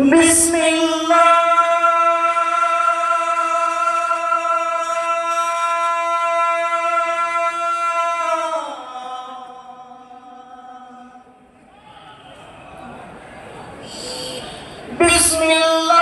بسم الله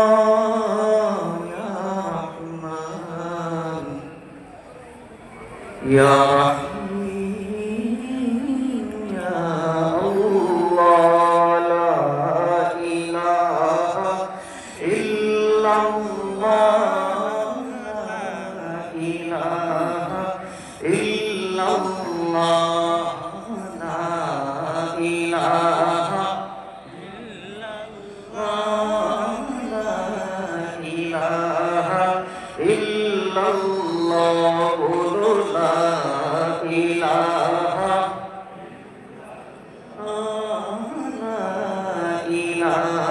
يا رحيم يا الله لا إله إلا الله إله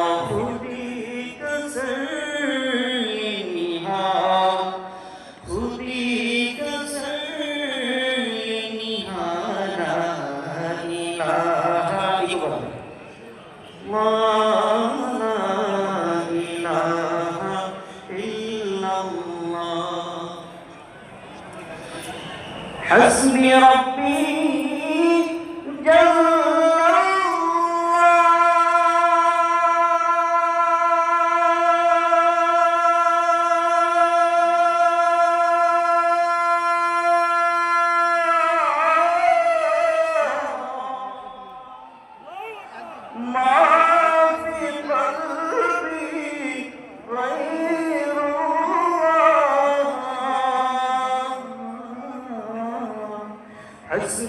حسبي ربي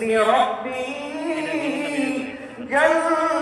بفضل ربي جنة